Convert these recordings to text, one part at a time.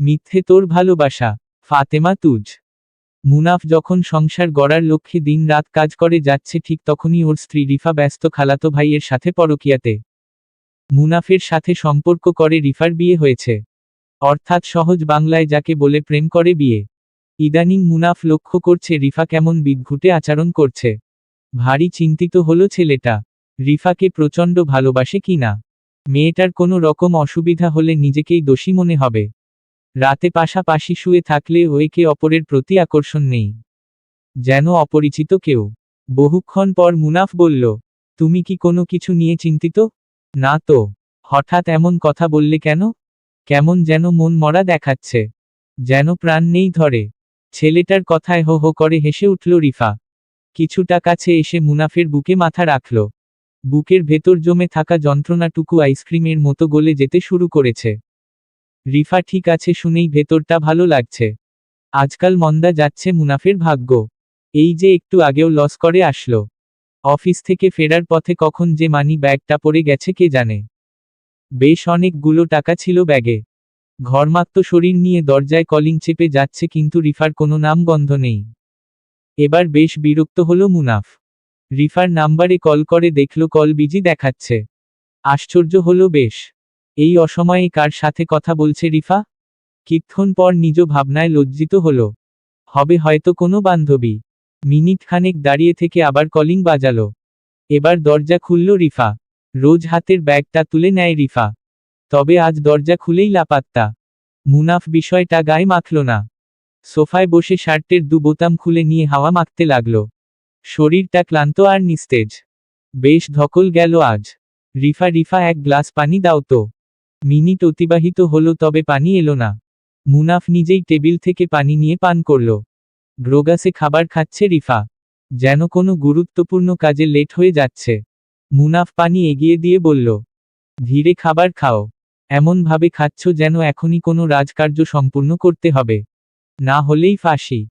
মিথ্যে তোর ভালোবাসা, ফাতেমা তুজ। মুনাফ যখন সংসার গড়ার লক্ষ্যে দিন রাত কাজ করে যাচ্ছে ঠিক তখনই ওর স্ত্রী রিফা ব্যস্ত খালাতো ভাইয়ের সাথে পরকিয়াতে। মুনাফের সাথে সম্পর্ক করে রিফার বিয়ে হয়েছে। অর্থাৎ সহজ বাংলায় যাকে বলে প্রেম করে বিয়ে। ইদানিং মুনাফ লক্ষ্য করছে রিফা কেমন বিদঘুটে আচরণ করছে। ভারী চিন্তিত হলো ছেলেটা। রিফাকে প্রচণ্ড ভালোবাসে কিনা? মেয়েটার কোনো রকম অসুবিধা হলে নিজেকেই দোষী মনে হবে। রাতে পাশাপাশি শুয়ে থাকলে একে অপরের প্রতি আকর্ষণ নেই। যেন অপরিচিত কেউ। বহুক্ষণ পর মুনাফ বলল, তুমি কি কোনো কিছু নিয়ে চিন্তিত? না তো। হঠাৎ এমন কথা বললে কেন? কেমন যেন মন মরা দেখাচ্ছে। যেন প্রাণ নেই ধরে। ছেলেটার কথায় হো হো করে হেসে উঠল রিফা। কিছুটা কাছে এসে মুনাফের বুকে মাথা রাখল। বুকের ভেতর জমে থাকা যন্ত্রণাটুকু আইসক্রিমের মতো গলে যেতে শুরু করেছে। রিফা, ঠিক আছে, শুনেই ভেতরটা ভালো লাগছে। আজকাল মন্দা যাচ্ছে মুনাফের ভাগ্য। এই যে একটু আগেও লস করে আসলো। অফিস থেকে ফেরার পথে কখন যে মানি ব্যাগটা পড়ে গেছে, কে জানে। বেশ অনেকগুলো টাকা ছিল ব্যাগে। ঘরমাক্ত শরীর নিয়ে দরজায় কলিং চেপে যাচ্ছে, কিন্তু রিফার কোনো নাম গন্ধ নেই। এবার বেশ বিরক্ত হলো মুনাফ। রিফার নাম্বারে কল করে দেখল, কল বিজি দেখাচ্ছে। আশ্চর্য হলো বেশ। এই অসময়ে কার সাথে কথা বলছে রিফা? কিক্ষণ পর নিজ ভাবনায় লজ্জিত হল। হবে হয়তো কোনো বান্ধবী। মিনিট খানেক দাঁড়িয়ে থেকে আবার কলিং বাজালো। এবার দরজা খুলল রিফা। রোজ হাতের ব্যাগটা তুলে নেয় রিফা। তবে আজ দরজা খুলেই লাপাত্তা। মুনাফ বিষয়টা গায়ে মাখল না। সোফায় বসে শার্টের দু বোতাম খুলে নিয়ে হাওয়া মাখতে লাগল। শরীরটা ক্লান্ত আর নিস্তেজ। বেশ ধকল গেল আজ। রিফা রিফা, এক গ্লাস পানি দাও তো। মিনিট অতিবাহিত হলো, তবে পানি এলো না। মুনাফ নিজেই টেবিল থেকে পানি নিয়ে পান করল। গ্রোগাসে খাবার খাচ্ছে রিফা। যেন কোনো গুরুত্বপূর্ণ কাজে লেট হয়ে যাচ্ছে। মুনাফ পানি এগিয়ে দিয়ে বলল, ধীরে খাবার খাও। এমনভাবে খাচ্ছ যেন এখনই কোনো রাজকার্য সম্পূর্ণ করতে হবে। না হলেই ফাঁসি।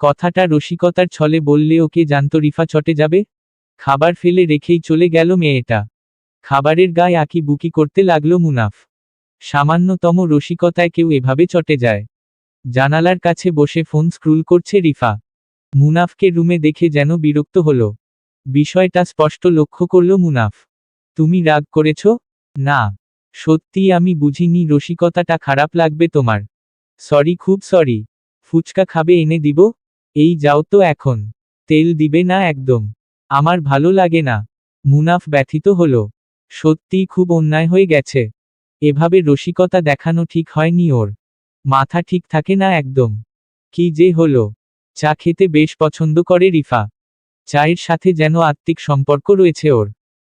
কথাটা রসিকতার ছলে বললে ওকে জানত রিফা চটে যাবে। খাবার ফেলে রেখেই চলে গেল মেয়েটা। খাবারের গায়ে আঁকি বুকি করতে লাগল মুনাফ। সামান্যতম রসিকতায় কেউ এভাবে চটে যায়। জানালার কাছে বসে ফোন স্ক্রুল করছে রিফা। মুনাফকে রুমে দেখে যেন বিরক্ত হলো। বিষয়টা স্পষ্ট লক্ষ্য করল মুনাফ। তুমি রাগ করেছ? না। সত্যি আমি বুঝিনি রসিকতাটা খারাপ লাগবে তোমার। সরি, খুব সরি। ফুচকা খাবে, এনে দিব। এই যাও তো এখন। তেল দিবে না একদম। আমার ভালো লাগে না। মুনাফ ব্যথিত হলো। সত্যিই খুব অন্যায় হয়ে গেছে। এভাবে রসিকতা দেখানো ঠিক হয়নি ওর। মাথা ঠিক থাকে না একদম। কি যে হলো। চা খেতে বেশ পছন্দ করে রিফা। চায়ের সাথে যেন আত্মিক সম্পর্ক রয়েছে ওর।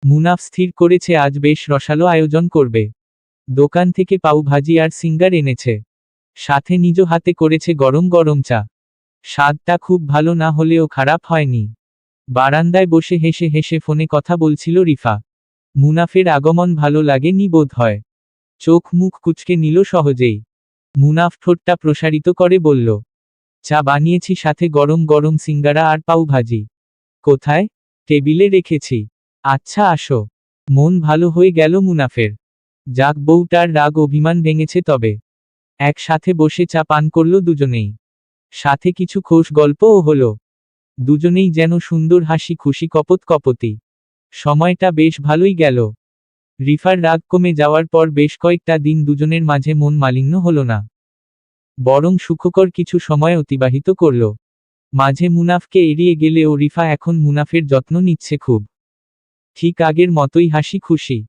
মুনাফ স্থির করেছে আজ বেশ রসালো আয়োজন করবে। দোকান থেকে পাউ ভাজি আর সিঙ্গার এনেছে। সাথে নিজ হাতে করেছে গরম গরম চা। স্বাদটা খুব ভালো না হলেও খারাপ হয়নি। বারান্দায় বসে হেসে হেসে ফোনে কথা বলছিল রিফা। মুনাফের আগমন ভালো লাগেনি বোধ হয়। চোখ মুখ কুচকে নিল সহজেই। মুনাফ ঠোঁটটা প্রসারিত করে বলল, চা বানিয়েছি সাথে গরম গরম সিঙ্গারা আর পাউ ভাজি। কোথায়? টেবিলে রেখেছি। আচ্ছা আসো। মন ভালো হয়ে গেল মুনাফের। যাক, বউটার রাগ অভিমান ভেঙেছে তবে। একসাথে বসে চা পান করল দুজনেই। সাথে কিছু খোশ গল্পও হলো। দুজনেই যেন সুন্দর হাসি খুশি কপত কপতি সময়টা বেশ ভালোই গেল। রিফার রাগ কমে যাওয়ার পর বেশ কয়েকটা দিন দুজনের মাঝে মন মালিন্য হল না। বরং সুখকর কিছু সময় অতিবাহিত করল। মাঝে মুনাফকে এড়িয়ে গেলেও রিফা এখন মুনাফের যত্ন নিচ্ছে খুব। ঠিক আগের মতোই হাসি খুশি।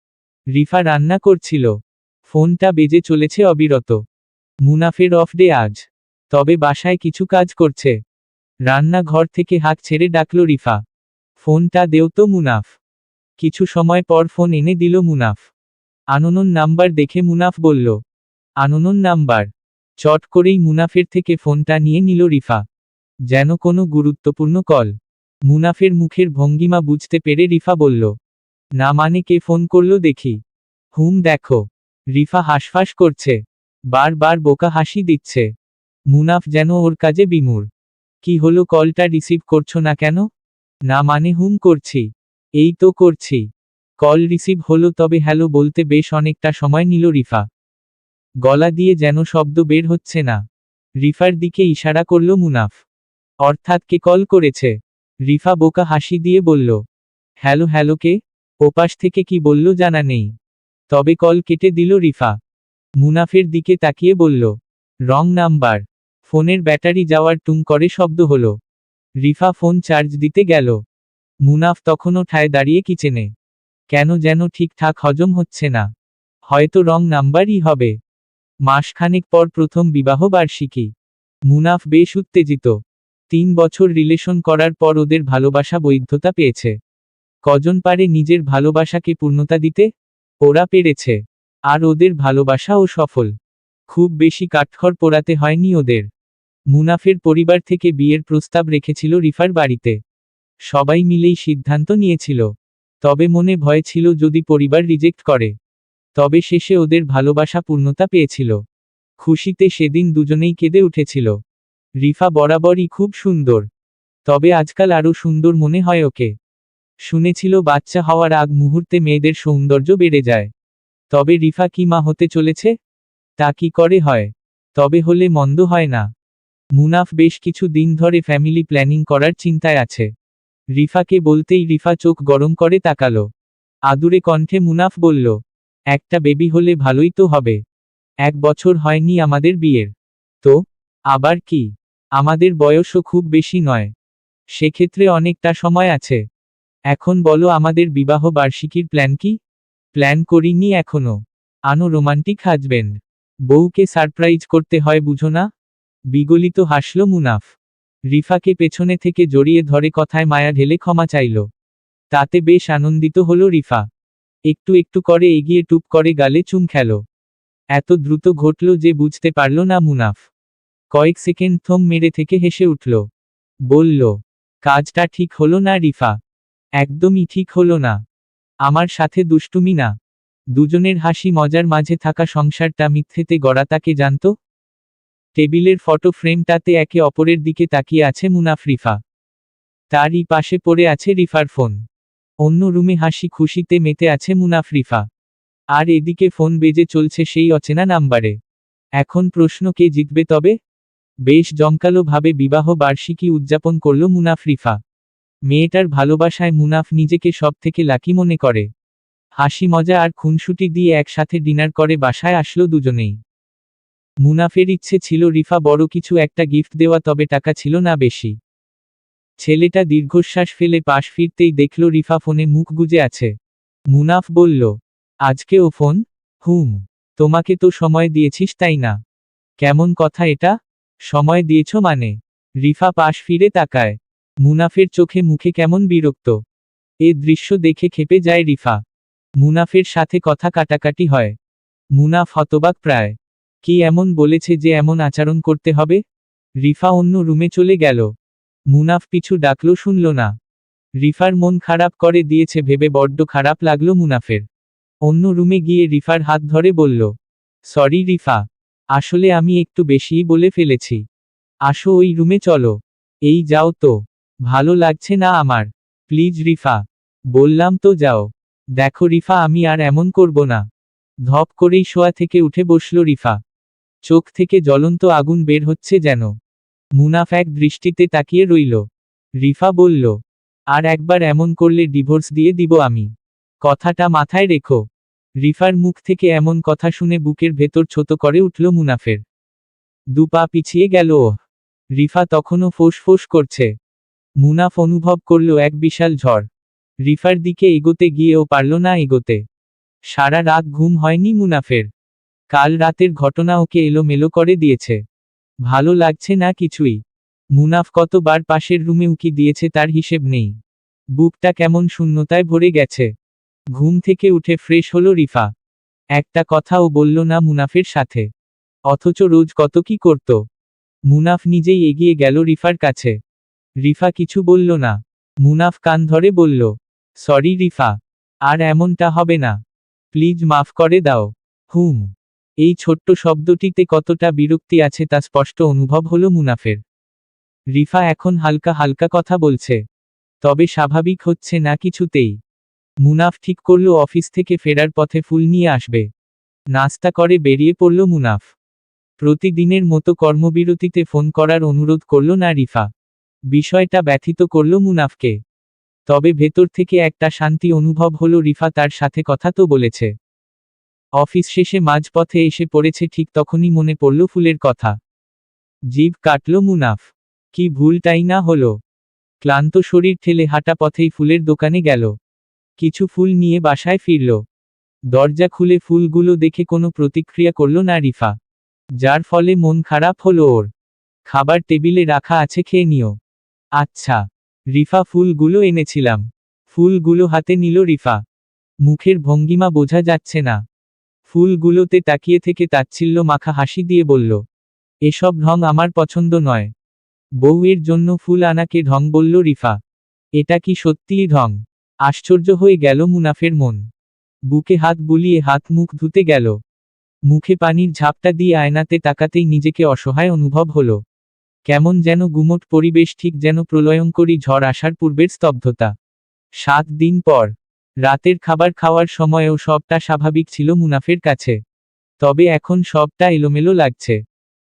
রিফা রান্না করছিল। ফোনটা বেজে চলেছে অবিরত। মুনাফের অফ ডে আজ। তবে বাসায় কিছু কাজ করছে। রান্নাঘর থেকে হাত ছেড়ে ডাকল রিফা। ফোনটা দেও তো মুনাফ। কিছু সময় পর ফোন এনে দিল মুনাফ। আননন নাম্বার দেখে মুনাফ বলল, আননন নাম্বার। চট করেই মুনাফের থেকে ফোনটা নিয়ে নিল রিফা। যেন কোনো গুরুত্বপূর্ণ কল। মুনাফের মুখের ভঙ্গিমা বুঝতে পেরে রিফা বলল, না মানে কে ফোন করল দেখি। হুম, দেখো। রিফা হাসফাস করছে। বারবার বোকা হাসি দিচ্ছে। মুনাফ যেন ওর কাজে বিমূর কি হলো কলটা রিসিভ করছ না কেন? না মানে হুম করছি। এই তো করছি। কল রিসিভ হলো তবে হ্যালো বলতে বেশ অনেকটা সময় নিল রিফা। গলা দিয়ে যেন শব্দ বের হচ্ছে না। রিফার দিকে ইশারা করল মুনাফ। অর্থাৎ কে কল করেছে? রিফা বোকা হাসি দিয়ে বলল, হ্যালো হ্যালো কে? ওপাশ থেকে কি বলল জানা নেই। তবে কল কেটে দিল রিফা। মুনাফের দিকে তাকিয়ে বলল, রং নাম্বার। ফোনের ব্যাটারি যাওয়ার টুং করে শব্দ হলো। রিফা ফোন চার্জ দিতে গেল। মুনাফ তখনও ঠায় দাঁড়িয়ে কিচেনে। কেন যেন ঠিকঠাক হজম হচ্ছে না। হয়তো রং নাম্বারই হবে। মাসখানেক পর প্রথম বিবাহ বার্ষিকী। মুনাফ বেশ উত্তেজিত। তিন বছর রিলেশন করার পর ওদের ভালোবাসা বৈধতা পেয়েছে। কজন পারে নিজের ভালোবাসাকে পূর্ণতা দিতে? ওরা পেরেছে। আর ওদের ভালোবাসাও সফল। খুব বেশি কাঠখড় পোড়াতে হয়নি ওদের। মুনাফের পরিবার থেকে বিয়ের প্রস্তাব রেখেছিল রিফার বাড়িতে। সবাই মিলেই সিদ্ধান্ত নিয়েছিল। তবে মনে ভয় ছিল যদি পরিবার রিজেক্ট করে। তবে শেষে ওদের ভালোবাসা পূর্ণতা পেয়েছিল। খুশিতে সেদিন দুজনেই কেঁদে উঠেছিল। রিফা বরাবরই খুব সুন্দর। তবে আজকাল আরও সুন্দর মনে হয় ওকে। শুনেছিল বাচ্চা হওয়ার আগ মুহূর্তে মেয়েদের সৌন্দর্য বেড়ে যায়। তবে রিফা কি মা হতে চলেছে? তা কি করে হয়? তবে হলে মন্দ হয় না। মুনাফ বেশ কিছু দিন ধরে ফ্যামিলি প্ল্যানিং করার চিন্তায় আছে। রিফাকে বলতেই রিফা চোখ গরম করে তাকালো। আদুরে কণ্ঠে মুনাফ বলল, একটা বেবি হলে ভালোই তো হবে। এক বছর হয়নি আমাদের বিয়ের। তো, আবার কি? আমাদের বয়সও খুব বেশি নয়। সেক্ষেত্রে অনেকটা সময় আছে। এখন বলো আমাদের বিবাহ বার্ষিকীর প্ল্যান কি? প্ল্যান করিনি এখনও। আনো রোমান্টিক হাজবেন্ড। বউকে সারপ্রাইজ করতে হয় বুঝো না? বিগলিত হাসল মুনাফ। রিফাকে পেছনে থেকে জড়িয়ে ধরে কথায় মায়া ঢেলে ক্ষমা চাইল। তাতে বেশ আনন্দিত হল রিফা। একটু একটু করে এগিয়ে টুপ করে গালে চুম খেল। এত দ্রুত ঘটল যে বুঝতে পারল না মুনাফ। কয়েক সেকেন্ড থম মেরে থেকে হেসে উঠল। বলল, কাজটা ঠিক হলো না রিফা। একদমই ঠিক হলো না। আমার সাথে দুষ্টুমি না। দুজনের হাসি মজার মাঝে থাকা সংসারটা মিথ্যেতে গড়া তাকে জানত? টেবিলের ফটো ফ্রেমটাতে একে অপরের দিকে তাকিয়ে আছে মুনাফ রিফা তারই পাশে পড়ে আছে রিফার ফোন। অন্য রুমে হাসি খুশিতে মেতে আছে মুনাফ রিফা আর এদিকে ফোন বেজে চলছে সেই অচেনা নাম্বারে। এখন প্রশ্ন কে জিতবে তবে? বেশ জমকালোভাবে বিবাহ বার্ষিকী উদযাপন করল মুনাফ রিফা মেয়েটার ভালোবাসায় মুনাফ নিজেকে সব থেকে লাকি মনে করে। হাসি মজা আর খুনসুটি দিয়ে একসাথে ডিনার করে বাসায় আসলো দুজনেই। মুনাফের ইচ্ছে ছিল রিফা বড় কিছু একটা গিফট দেওয়া, তবে টাকা ছিল না বেশি। ছেলেটা দীর্ঘশ্বাস ফেলে পাশ ফিরতেই দেখল রিফা ফোনে মুখ গুজে আছে। মুনাফ বলল, আজকে ও ফোন? হুম, তোমাকে তো সময় দিয়েছিস, তাই না? কেমন কথা এটা? সময় দিয়েছ মানে? রিফা পাশ ফিরে তাকায়। মুনাফের চোখে মুখে কেমন বিরক্ত। এ দৃশ্য দেখে খেপে যায় রিফা। মুনাফের সাথে কথা কাটাকাটি হয়। মুনাফ হতবাক প্রায়। কি এমন বলেছে যে এমন আচরণ করতে হবে? রিফা অন্য রুমে চলে গেল। মুনাফ পিছু ডাকলো, শুনল না। রিফার মন খারাপ করে দিয়েছে ভেবে বড্ড খারাপ লাগল মুনাফের। অন্য রুমে গিয়ে রিফার হাত ধরে বলল, সরি রিফা, আসলে আমি একটু বেশিই বলে ফেলেছি। আসো ওই রুমে চলো। এই যাও তো। ভালো লাগছে না আমার। প্লিজ রিফা, বললাম তো যাও। দেখো রিফা, আমি আর এমন করব না। ধপ করেই শোয়া থেকে উঠে বসল রিফা। চোখ থেকে জ্বলন্ত আগুন বের হচ্ছে যেন। মুনাফ এক দৃষ্টিতে তাকিয়ে রইল। রিফা বলল, আর একবার এমন করলে ডিভোর্স দিয়ে দিব আমি। কথাটা মাথায় রেখো। রিফার মুখ থেকে এমন কথা শুনে বুকের ভেতর ছোট করে উঠল মুনাফের। দু পা পিছিয়ে গেল রিফা তখনও ফোঁস করছে। মুনাফ অনুভব করল এক বিশাল ঝড়। রিফার দিকে এগোতে গিয়েও পারল না এগোতে। সারা রাত ঘুম হয়নি মুনাফের। কাল রাতের ঘটনা ওকে এলোমেলো করে দিয়েছে। ভালো লাগছে না কিছুই। মুনাফ কতবার পাশের রুমে উকি দিয়েছে তার হিসেব নেই। বুকটা কেমন শূন্যতায় ভরে গেছে। ঘুম থেকে উঠে ফ্রেশ হলো রিফা। একটা কথাও বলল না মুনাফের সাথে। অথচ রোজ কত কি করত। মুনাফ নিজেই এগিয়ে গেল রিফার কাছে। রিফা কিছু বলল না। মুনাফ কান ধরে বলল, সরি রিফা, আর এমনটা হবে না। প্লিজ মাফ করে দাও। হুম। এই ছোট্ট শব্দটিতে কতটা বিরক্তি আছে তা স্পষ্ট অনুভব হল মুনাফের। রিফা এখন হালকা হালকা কথা বলছে। তবে স্বাভাবিক হচ্ছে না কিছুতেই। মুনাফ ঠিক করল অফিস থেকে ফেরার পথে ফুল নিয়ে আসবে। নাস্তা করে বেরিয়ে পড়ল মুনাফ। প্রতিদিনের মতো কর্মবিরতিতে ফোন করার অনুরোধ করল না রিফা। বিষয়টা ব্যথিত করল মুনাফকে। তবে ভেতর থেকে একটা শান্তি অনুভব হলো রিফা তার সাথে কথা তো বলেছে। অফিস শেষে মাঝপথে এসে পড়েছে ঠিক তখনই মনে পড়ল ফুলের কথা। জিভ কাটল মুনাফ। কি ভুলটাই না হল? ক্লান্ত শরীর ঠেলে হাঁটা পথেই ফুলের দোকানে গেল। কিছু ফুল নিয়ে বাসায় ফিরল। দরজা খুলে ফুলগুলো দেখে কোনো প্রতিক্রিয়া করল না রিফা। যার ফলে মন খারাপ হলো ওর। খাবার টেবিলে রাখা আছে খেয়ে নিও। আচ্ছা। রিফা ফুলগুলো এনেছিলাম। ফুলগুলো হাতে নিল রিফা। মুখের ভঙ্গিমা বোঝা যাচ্ছে না। ফুলগুলোতে তাকিয়ে থেকে তাচ্ছিল্য মাখা হাসি দিয়ে বলল, এসব ঢং আমার পছন্দ নয়। বউয়ের জন্য ফুল আনাকে ঢং বলল রিফা। এটা কি সত্যিই ঢং? আশ্চর্য হয়ে গেল মুনাফের মন। বুকে হাত বুলিয়ে হাত মুখ ধুতে গেল। মুখে পানির ঝাপটা দিয়ে আয়নাতে তাকাতেই নিজেকে অসহায় অনুভব হল। কেমন যেন গুমট পরিবেশ ঠিক যেন প্রলয়ঙ্করী ঝড় আসার পূর্বের স্তব্ধতা। সাত দিন পর রাতের খাবার খাওয়ার সময়ও সবটা স্বাভাবিক ছিল মুনাফের কাছে। তবে এখন সবটা এলোমেলো লাগছে।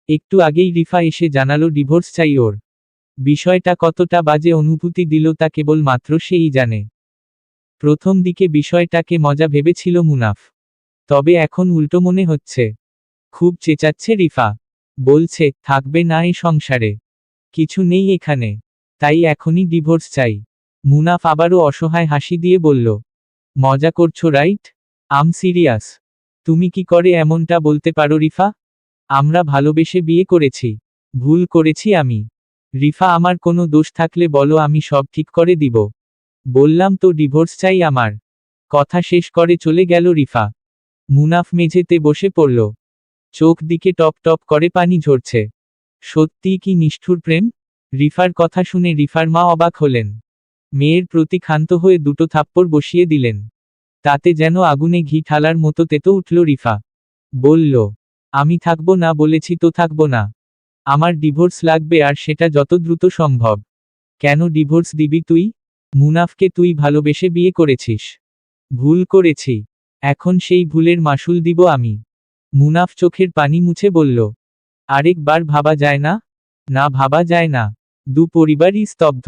একটু আগেই রিফা এসে জানালো ডিভোর্স চাই ওর। বিষয়টা কতটা বাজে অনুভূতি দিল তা কেবল মাত্র সেই জানে। প্রথম দিকে বিষয়টাকে মজা ভেবেছিল মুনাফ। তবে এখন উল্টো মনে হচ্ছে। খুব চেঁচাচ্ছে রিফা। বলছে, থাকবে না এই সংসারে। কিছু নেই এখানে। তাই এখনই ডিভোর্স চাই। মুনাফ আবারও অসহায় হাসি দিয়ে বলল মজা করছ, রাইট? আম সিরিয়াস। তুমি কি করে এমনটা বলতে পারো, রিফা? আমরা ভালোবেসে বিয়ে করেছি। ভুল করেছি আমি। রিফা, আমার কোনো দোষ থাকলে বলো, আমি সব ঠিক করে দিব। বললাম, তো ডিভোর্স চাই আমার। কথা শেষ করে চলে গেল রিফা। মুনাফ মেঝেতে বসে পড়ল। চোখ দিকে টপ টপ করে পানি ঝরছে। সত্যিই কি নিষ্ঠুর প্রেম? রিফার কথা শুনে রিফার মা অবাক হলেন। মেয়ের প্রতি ক্ষান্ত হয়ে দুটো থাপ্পড় বসিয়ে দিলেন। তাতে যেন আগুনে ঘি ঠালার মতো তেতো উঠল রিফা। বলল, আমি থাকব না বলেছি তো থাকব না। আমার ডিভোর্স লাগবে আর সেটা যত দ্রুত সম্ভব। কেন ডিভোর্স দিবি তুই? মুনাফকে তুই ভালোবেসে বিয়ে করেছিস। ভুল করেছি। এখন সেই ভুলের মাসুল দিব আমি। মুনাফ চোখের পানি মুছে বলল, আরেকবার ভাবা যায় না? না ভাবা যায় না। দু পরিবারই স্তব্ধ।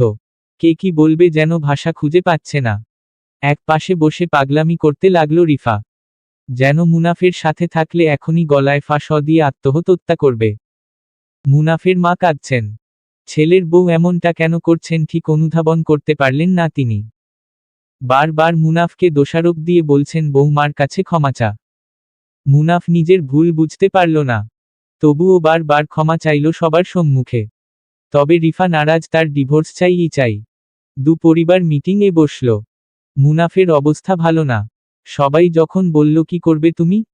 কে কি বলবে যেন ভাষা খুঁজে পাচ্ছে না। এক পাশে বসে পাগলামি করতে লাগল রিফা। যেন মুনাফের সাথে থাকলে এখনই গলায় ফাঁস দিয়ে আত্মহত্যা করবে। মুনাফের মা কাঁদছেন। ছেলের বউ এমনটা কেন করছেন ঠিক অনুধাবন করতে পারলেন না তিনি। বারবার মুনাফকে দোষারোপ দিয়ে বলছেন, বৌমার কাছে ক্ষমা চা। মুনাফ নিজের ভুল বুঝতে পারল না। তবুও বারবার ক্ষমা চাইল সবার সম্মুখে। তবে রিফা নারাজ, তার ডিভোর্স চাইই চাই। দু পরিবার মিটিংয়ে বসল। মুনাফের অবস্থা ভালো না। সবাই যখন বলল, কি করবে তুমি?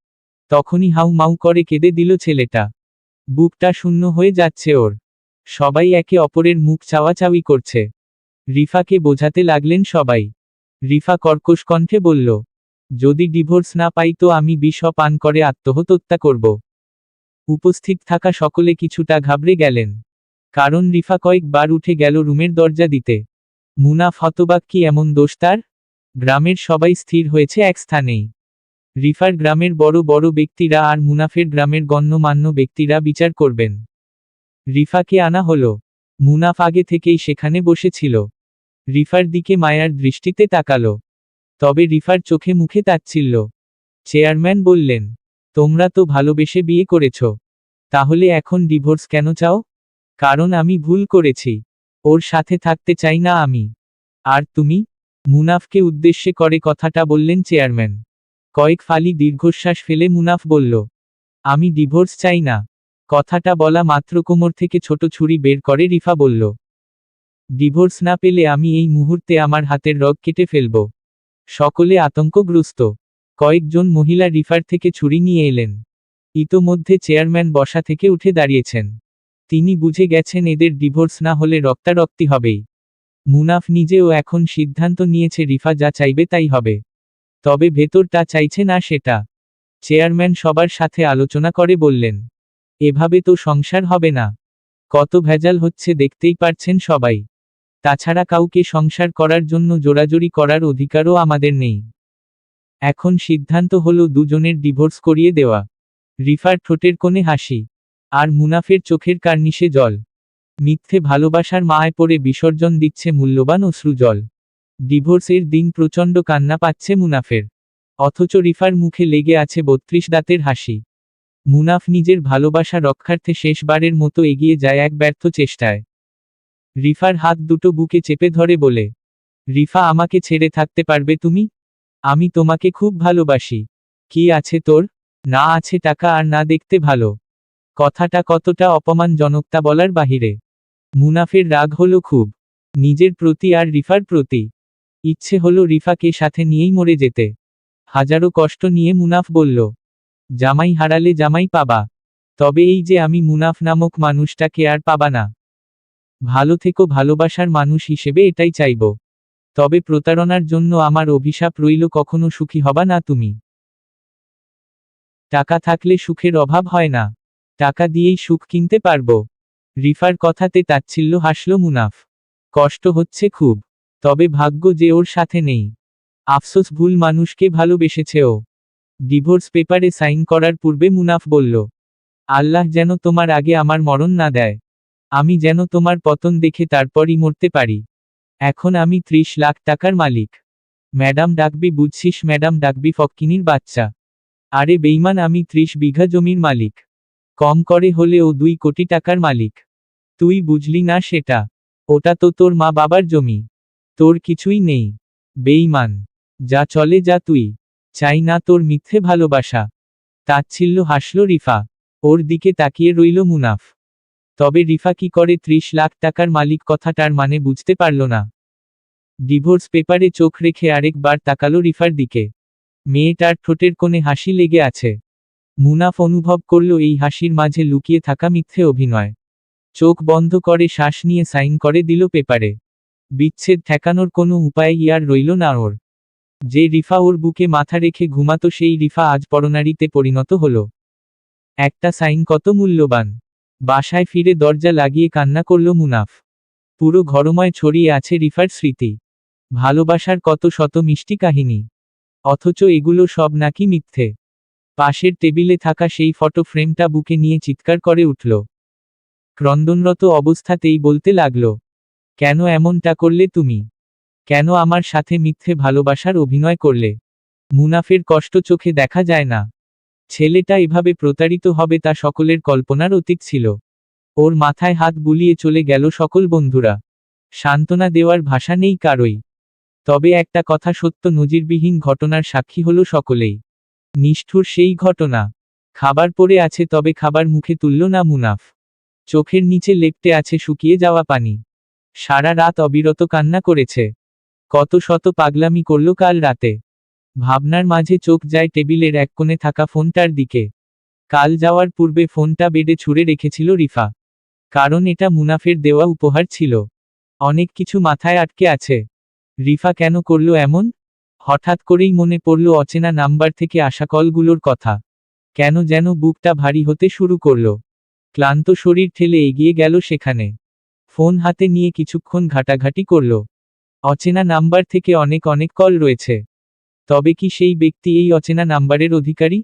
তখনই হাউ মাউ করে কেঁদে দিল ছেলেটা। বুকটা শূন্য হয়ে যাচ্ছে ওর। সবাই একে অপরের মুখ চাওয়াচাওয়ি করছে। রিফাকে বোঝাতে লাগলেন সবাই। রিফা কর্কশ কণ্ঠে বলল, যদি ডিভোর্স না পাই তো আমি বিষ পান করে আত্মহত্যা করব। উপস্থিত থাকা সকলে কিছুটা ঘাবড়ে গেলেন। কারণ রিফা কয়েকবার উঠে গেল রুমের দরজা দিতে। মুনাফ হতবাক কি এমন দোষ তার? গ্রামের সবাই স্থির হয়েছে এক স্থানেই। রিফার গ্রামের বড় বড় ব্যক্তিরা আর মুনাফের গ্রামের গণ্যমান্য ব্যক্তিরা বিচার করবেন। রিফাকে আনা হলো। মুনাফ আগে থেকেই সেখানে বসেছিল। রিফার দিকে মায়ার দৃষ্টিতে তাকালো। তবে রিফার চোখে মুখে তাচ্ছিল্য। চেয়ারম্যান বললেন, তোমরা তো ভালোবেসে বিয়ে করেছ। তাহলে এখন ডিভোর্স কেন চাও? কারণ আমি ভুল করেছি। ওর সাথে থাকতে চাই না আমি। আর তুমি? মুনাফকে উদ্দেশ্যে করে কথাটা বললেন চেয়ারম্যান। কয়েক ফালি দীর্ঘশ্বাস ফেলে মুনাফ বলল, আমি ডিভোর্স চাই না। কথাটা বলা মাত্র কোমর থেকে ছোট ছুরি বের করে রিফা বলল, ডিভোর্স না পেলে আমি এই মুহূর্তে আমার হাতের রগ কেটে ফেলব। সকলে আতঙ্কগ্রস্ত। কয়েকজন মহিলা রিফার থেকে ছুরি নিয়ে এলেন। ইতোমধ্যে চেয়ারম্যান বসা থেকে উঠে দাঁড়িয়েছেন। তিনি বুঝে গেছেন এদের ডিভোর্স না হলে রক্তারক্তি হবেই। মুনাফ নিজেও এখন সিদ্ধান্ত নিয়েছে রিফা যা চাইবে তাই হবে। তবে ভেতরটা চাইছে না সেটা। চেয়ারম্যান সবার সাথে আলোচনা করে বললেন, এভাবে তো সংসার হবে না। কত ভেজাল হচ্ছে দেখতেই পারছেন সবাই। তাছাড়া কাউকে সংসার করার জন্য জোরাজুরি করার অধিকারও আমাদের নেই। এখন সিদ্ধান্ত হলো দুজনের ডিভোর্স করিয়ে দেওয়া। রিফার ঠোঁটের কোণে হাসি। আর মুনাফের চোখের কার্নিশে জল। মিথ্যে ভালোবাসার মায় পড়ে বিসর্জন দিচ্ছে মূল্যবান অশ্রুজল ডিভোর্সের দিন প্রচণ্ড কান্না পাচ্ছে মুনাফের। অথচ রিফার মুখে লেগে আছে বত্রিশ দাঁতের হাসি। মুনাফ নিজের ভালোবাসা রক্ষার্থে শেষবারের মতো এগিয়ে যায় এক ব্যর্থ চেষ্টায়। রিফার হাত দুটো বুকে চেপে ধরে বলে, রিফা, আমাকে ছেড়ে থাকতে পারবে তুমি? আমি তোমাকে খুব ভালোবাসি। কি আছে তোর? না আছে টাকা আর না দেখতে ভালো। কথাটা কতটা অপমানজনকতা বলার বাহিরে। মুনাফের রাগ হলো খুব। নিজের প্রতি আর রিফার প্রতি। ইচ্ছে হলো রিফাকে সাথে নিয়েই মরে যেতে। হাজারো কষ্ট নিয়ে মুনাফ বলল, জামাই হারালে জামাই পাবা। তবে এই যে আমি মুনাফ নামক মানুষটাকে আর পাবা না। ভালো থেকো ভালোবাসার মানুষ হিসেবে এটাই চাইব। তবে প্রতারণার জন্য আমার অভিশাপ রইল কখনো সুখী হবা না তুমি। টাকা থাকলে সুখের অভাব হয় না। টাকা দিয়েই সুখ কিনতে পারব। রিফার কথাতে তাচ্ছিল্য হাসল মুনাফ। কষ্ট হচ্ছে খুব। তবে ভাগ্য যে ওর সাথে নেই। আফসোস ভুল মানুষকে ভালোবেসেছে ও। ডিভোর্স পেপারে সাইন করার পূর্বে মুনাফ বলল, আল্লাহ যেন তোমার আগে আমার মরণ না দেয়। আমি যেন তোমার পতন দেখে তারপরই মরতে পারি। এখন আমি ত্রিশ লাখ টাকার মালিক। ম্যাডাম ডাকবি বুঝছিস ম্যাডাম ডাকবি ফক্কিনির বাচ্চা। আরে বেইমান আমি ত্রিশ বিঘা জমির মালিক। কম করে হলে ও দুই কোটি টাকার মালিক। তুই বুঝলি না সেটা। ওটা তো তোর মা বাবার জমি। তোর কিছুই নেই। বেইমান যা চলে যা তুই। চাই না তোর মিথ্যে ভালোবাসা। তাচ্ছিল্য হাসল রিফা। ওর দিকে তাকিয়ে রইল মুনাফ। তবে রিফা কি করে ত্রিশ লাখ টাকার মালিক কথাটার মানে বুঝতে পারল না। ডিভোর্স পেপারে চোখ রেখে আরেকবার তাকালো রিফার দিকে। মেয়েটার ঠোঁটের কোণে হাসি লেগে আছে। মুনাফ অনুভব করল এই হাসির মাঝে লুকিয়ে থাকা মিথ্যে অভিনয়। চোখ বন্ধ করে শ্বাস নিয়ে সাইন করে দিল পেপারে। বিচ্ছেদ ঠেকানোর কোনো উপায় ইয়ার রইল না ওর। যে রিফা ওর বুকে মাথা রেখে ঘুমাতো সেই রিফা আজ পরনারীতে পরিণত হল। একটা সাইন কত মূল্যবান। বাসায় ফিরে দরজা লাগিয়ে কান্না করল মুনাফ। পুরো ঘরময় ছড়িয়ে আছে রিফার স্মৃতি। ভালোবাসার কত শত মিষ্টি কাহিনী। অথচ এগুলো সব নাকি মিথ্যে। পাশের টেবিলে থাকা সেই ফটো ফ্রেমটা বুকে নিয়ে চিৎকার করে উঠল। ক্রন্দনরত অবস্থাতেই বলতে লাগল, কেন এমনটা করলে তুমি? কেন আমার সাথে মিথ্যে ভালোবাসার অভিনয় করলে? মুনাফের কষ্ট চোখে দেখা যায় না। ছেলেটা এভাবে প্রতারিত হবে তা সকলের কল্পনার অতীত ছিল। ওর মাথায় হাত বুলিয়ে চলে গেল সকল বন্ধুরা। সান্ত্বনা দেওয়ার ভাষা নেই কারই। তবে একটা কথা সত্য নজিরবিহীন ঘটনার সাক্ষী হলো সকলেই। নিষ্ঠুর সেই ঘটনা। খাবার পড়ে আছে তবে খাবার মুখে তুলল না মুনাফ। চোখের নিচে লেপটে আছে শুকিয়ে যাওয়া পানি। সারা রাত অবিরত কান্না করেছে। কত শত পাগলামি করল কাল রাতে। ভাবনার মাঝে চোখ যায় টেবিলের এক কোণে থাকা ফোনটার দিকে। কাল যাওয়ার পূর্বে ফোনটা বেডে ছুঁড়ে রেখেছিল রিফা। কারণ এটা মুনাফের দেওয়া উপহার ছিল। অনেক কিছু মাথায় আটকে আছে। রিফা কেন করল এমন? হঠাৎ করেই মনে পড়ল অচেনা নাম্বার থেকে আসা কলগুলোর কথা। কেন যেন বুকটা ভারী হতে শুরু করল। ক্লান্ত শরীর ঠেলে এগিয়ে গেল সেখানে। ফোন হাতে নিয়ে কিছুক্ষণ ঘাটাঘাটি করল। অচেনা নাম্বার থেকে অনেক অনেক কল রয়েছে। তবে কি সেই ব্যক্তি এই অচেনা নাম্বারের অধিকারী?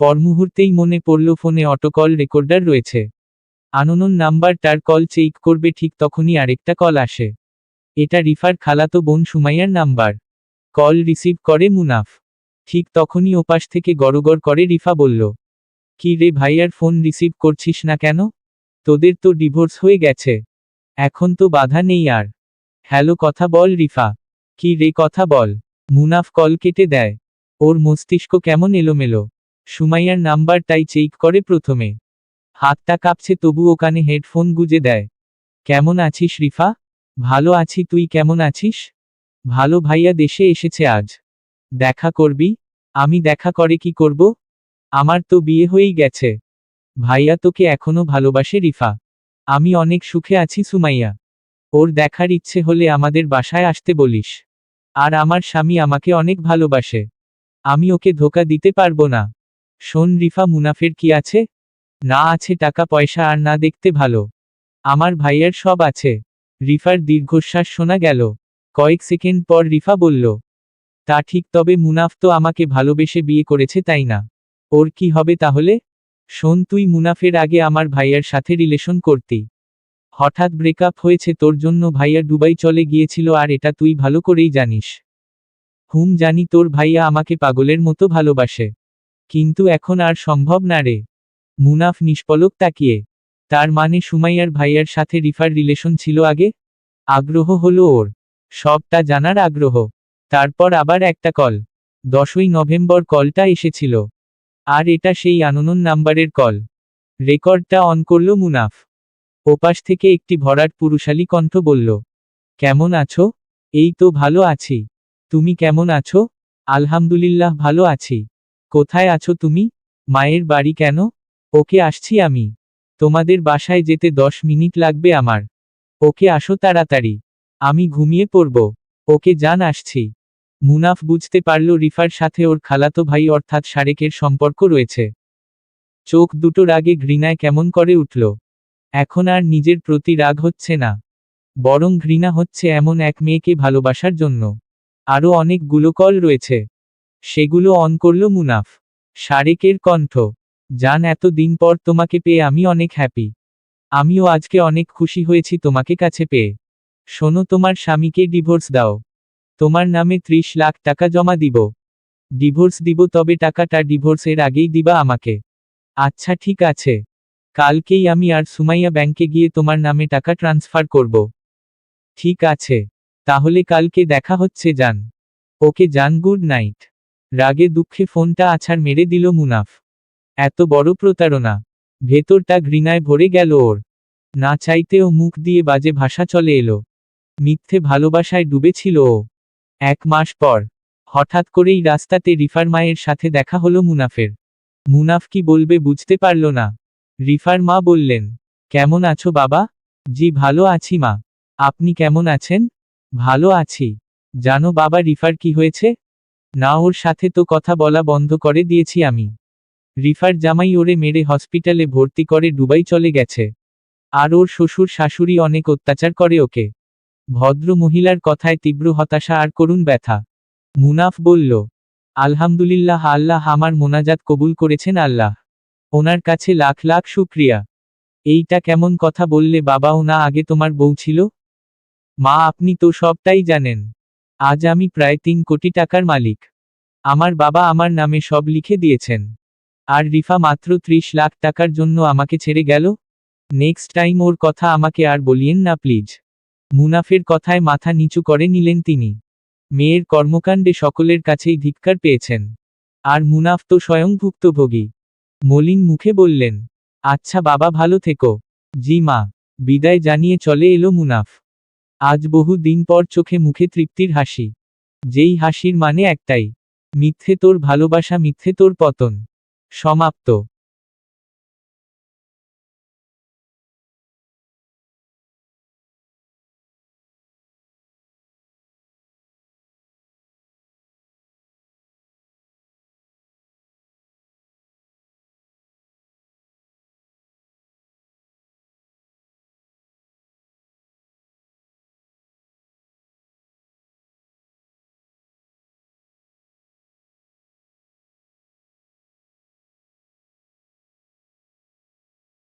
পরমুহূর্তেই মনে পড়ল ফোনে অটোকল রেকর্ডার রয়েছে। আননন নাম্বার তার কল চেক করবে ঠিক তখনই আরেকটা কল আসে। এটা রিফার খালাতো বোন সুমাইয়ার নাম্বার। কল রিসিভ করে মুনাফ। ঠিক তখনই ওপাশ থেকে গড়গড় করে রিফা বলল, কি রে ভাইয়ার ফোন রিসিভ করছিস না কেন? তোদের তো ডিভোর্স হয়ে গেছে। এখন তো বাধা নেই আর। হ্যালো, কথা বল রিফা। কি রে, কথা বল। মুনাফ কল কেটে দেয়। ওর মস্তিষ্ক কেমন এলোমেলো। সুমাইয়ার নাম্বারটাই চেক করে প্রথমে। হাতটা কাঁপছে, তবু ওখানে হেডফোন গুজে দেয়। কেমন আছিস রিফা? ভালো আছি, তুই কেমন আছিস? ভালো ভাইয়া দেশে এসেছে আজ। দেখা করবি? আমি দেখা করে কি করব? আমার তো বিয়ে হয়েই গেছে। ভাইয়া তোকে এখনও ভালোবাসে রিফা। আমি অনেক সুখে আছি সুমাইয়া। ওর দেখার ইচ্ছে হলে আমাদের বাসায় আসতে বলিস। আর আমার স্বামী আমাকে অনেক ভালোবাসে। আমি ওকে ধোকা দিতে পারব না। শোন রিফা, মুনাফের কি আছে? না আছে টাকা, পয়সা আর না দেখতে ভালো। আমার ভাইয়ের সব আছে। রিফার দীর্ঘশ্বাস শোনা গেল। কয়েক সেকেন্ড পর রিফা বলল, তা ঠিক, তবে মুনাফ তো আমাকে ভালোবেসে বিয়ে করেছে, তাই না? ওর কি হবে তাহলে? শোন, তুই মুনাফের আগে আমার ভাইয়ার সাথে রিলেশন করতি। হঠাৎ ব্রেকআপ হয়েছে, তোর জন্য ভাইয়া দুবাই চলে গিয়েছিল, আর এটা তুই ভালো করেই জানিস। হুম, জানি তোর ভাইয়া আমাকে পাগলের মতো ভালোবাসে। কিন্তু এখন আর সম্ভব না রে। মুনাফ নিষ্পলক তাকিয়ে। তার মানে সুমাইয়ার ভাইয়ার সাথে রিফার রিলেশন ছিল আগে? আগ্রহ হলো ওর। সবটা জানার আগ্রহ। তারপর আবার একটা কল। দশই নভেম্বর কলটা এসেছিল। আর এটা সেই আননোন নাম্বারের কল। রেকর্ডটা অন করল মুনাফ। ওপাশ থেকে একটি ভরাট পুরুষালী কণ্ঠ বলল, কেমন আছো? এই তো ভালো আছি। তুমি কেমন আছো? আলহামদুলিল্লাহ ভালো আছি। কোথায় আছো তুমি? মায়ের বাড়ি কেন? ওকে আসছি আমি। তোমাদের বাসায় যেতে দশ মিনিট লাগবে আমার। ওকে আসো তাড়াতাড়ি। আমি ঘুমিয়ে পড়ব। ওকে জান আসছি। মুনাফ বুঝতে পারল রিফার সাথে ওর খালাতো ভাই অর্থাৎ শারেকের সম্পর্ক রয়েছে। চোখ দুটো রাগে ঘৃণায় কেমন করে উঠল। এখন আর নিজের প্রতি রাগ হচ্ছে না। বরং ঘৃণা হচ্ছে এমন এক মেয়েকে ভালোবাসার জন্য। আরও অনেকগুলো কল রয়েছে। সেগুলো অন করল মুনাফ। শারেকের কণ্ঠ। জান এত দিন পর তোমাকে পেয়ে আমি অনেক হ্যাপি আমিও আজকে অনেক খুশি হয়েছি তোমাকে কাছে পেয়ে। শোনো তোমার স্বামীকে ডিভোর্স দাও। তোমার নামে ত্রিশ লাখ টাকা জমা দিব। ডিভোর্স দিব তবে টাকাটা ডিভোর্সের আগেই দিবা আমাকে। আচ্ছা ঠিক আছে। কালকেই আমি আর সুমাইয়া ব্যাংকে গিয়ে তোমার নামে টাকা ট্রান্সফার করব। ঠিক আছে। তাহলে কালকে দেখা হচ্ছে যান ওকে যান গুড নাইট। রাগে দুঃখে ফোনটা আছাড় মেরে দিল মুনাফ। এত বড় প্রতারণা। ভেতরটা ঘৃণায় ভরে গেল ওর। না চাইতেও মুখ দিয়ে বাজে ভাষা চলে এলো। মিথ্যে ভালোবাসায় ডুবেছিল ও এক মাস পর হঠাৎ করেই রাস্তাতে রিফার মায়ের সাথে দেখা হলো মুনাফের। মুনাফ কি বলবে বুঝতে পারল না। রিফার মা বললেন, কেমন আছো বাবা? জি, ভালো আছি মা। আপনি কেমন আছেন? ভালো আছি। জানো বাবা, রিফার কি হয়েছে? না, ওর সাথে তো কথা বলা বন্ধ করে দিয়েছি আমি। রিফার জামাই ওরে মেরে হসপিটালে ভর্তি করে ডুবাই চলে গেছে। আর ওর শ্বশুর, শাশুড়ি অনেক অত্যাচার করে ওকে। ভদ্র মহিলার কথায় তীব্র হতাশা আর করুণ ব্যথা। মুনাফ বলল, আলহামদুলিল্লাহ আল্লাহ আমার মোনাজাত কবুল করেছেন আল্লাহ। ওনার কাছে লাখ লাখ শুক্রিয়া। এইটা কেমন কথা বললে বাবা ও না আগে তোমার বউ ছিল? মা, আপনি তো সবটাই জানেন। আজ আমি প্রায় তিন কোটি টাকার মালিক। আমার বাবা আমার নামে সব লিখে দিয়েছেন। আর রিফা মাত্র ত্রিশ লাখ টাকার জন্য আমাকে ছেড়ে গেল। নেক্সট টাইম ওর কথা আমাকে আর বলিয়েন না, প্লিজ। মুনাফের কথায় মাথা নিচু করে নিলেন তিনি। মেয়ের কর্মকাণ্ডে সকলের কাছেই ধিক্কার পেয়েছেন। আর মুনাফ তো স্বয়ং ভুক্তভোগী। মলিন মুখে বললেন আচ্ছা বাবা, ভালো থেকো। জি মা, বিদায় জানিয়ে চলে এলো মুনাফ। আজ বহু দিন পর চোখে মুখে তৃপ্তির হাসি। যেই হাসির মানে একটাই, মিথ্যে তোর ভালোবাসা, মিথ্যে তোর পতন। সমাপ্ত।